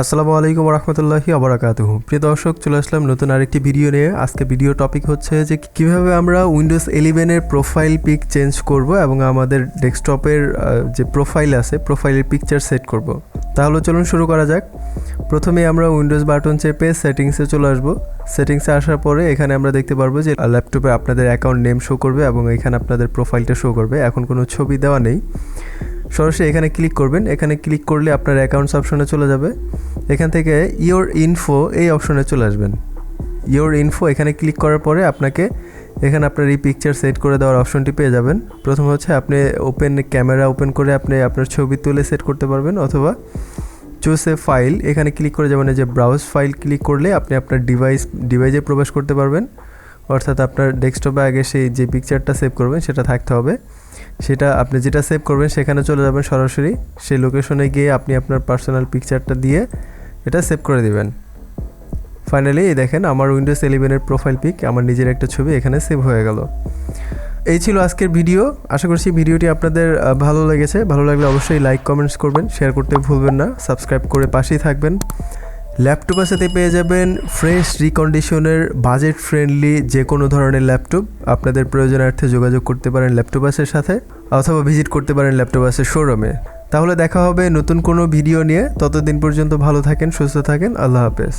আসসালামু আলাইকুম রহমতুল্লাহি আবরাকাতুহ প্রিয় দর্শক, চলে আসলাম নতুন আরেকটি ভিডিও নিয়ে। আজকে ভিডিও টপিক হচ্ছে যে কীভাবে আমরা উইন্ডোজ ইলেভেনের প্রোফাইল পিক চেঞ্জ করব এবং আমাদের ডেস্কটপের যে প্রোফাইল আছে, প্রোফাইলের পিকচার সেট করব। তাহলে চলুন শুরু করা যাক। প্রথমে আমরা উইন্ডোজ বাটন চেপে সেটিংসে চলে আসব। সেটিংসে আসার পরে এখানে আমরা দেখতে পারব যে ল্যাপটপে আপনাদের অ্যাকাউন্ট নেম শো করবে এবং এখানে আপনাদের প্রোফাইলটা শো করবে। এখন কোনো ছবি দেওয়া নেই। সরাসরি এখানে ক্লিক করবেন। এখানে ক্লিক করলে আপনার অ্যাকাউন্টস অপশনে চলে যাবে। এখান থেকে ইওর ইনফো এই অপশনে চলে আসবেন। ইওর ইনফো এখানে ক্লিক করার পরে আপনাকে এখানে আপনার এই পিকচার সেট করে দেওয়ার অপশনটি পেয়ে যাবেন। প্রথম হচ্ছে আপনি ওপেন ক্যামেরা ওপেন করে আপনি আপনার ছবি তুলে সেট করতে পারবেন অথবা চুজ এ ফাইল এখানে ক্লিক করে যাবেন যে ব্রাউজ ফাইল ক্লিক করলে আপনি আপনার ডিভাইস ডিভাইসে প্রবেশ করতে পারবেন। অর্থাৎ আপনার ডেস্কটপে আগে সেই যে পিকচারটা সেভ করবেন সেটা থাকতে হবে। সেটা আপনি যেটা সেভ করবেন সেখানে চলে যাবেন সরাসরি। সেই লোকেশনে গিয়ে আপনি আপনার পার্সোনাল পিকচারটা দিয়ে এটা সেভ করে দেবেন। ফাইনালি দেখেন আমার উইন্ডোজ ইলেভেনের প্রোফাইল পিক আমার নিজের একটা ছবি এখানে সেভ হয়ে গেল। এই ছিল আজকের ভিডিও আশা করছি ভিডিওটি আপনাদের ভালো লেগেছে। ভালো লাগলে অবশ্যই লাইক কমেন্টস করবেন শেয়ার করতে ভুলবেন না। সাবস্ক্রাইব করে পাশেই থাকবেন। ল্যাপটপের সাথে পেয়ে যাবেন ফ্রেশ রিকন্ডিশনের বাজেট ফ্রেন্ডলি যে কোনো ধরনের ল্যাপটপ। আপনাদের প্রয়োজনার্থে যোগাযোগ করতে পারেন ল্যাপটপাসের সাথে অথবা ভিজিট করতে পারেন ল্যাপটপাসের শোরুমে তাহলে দেখা হবে নতুন কোনো ভিডিও নিয়ে। ততদিন পর্যন্ত ভালো থাকেন, সুস্থ থাকেন। আল্লাহ হাফেজ।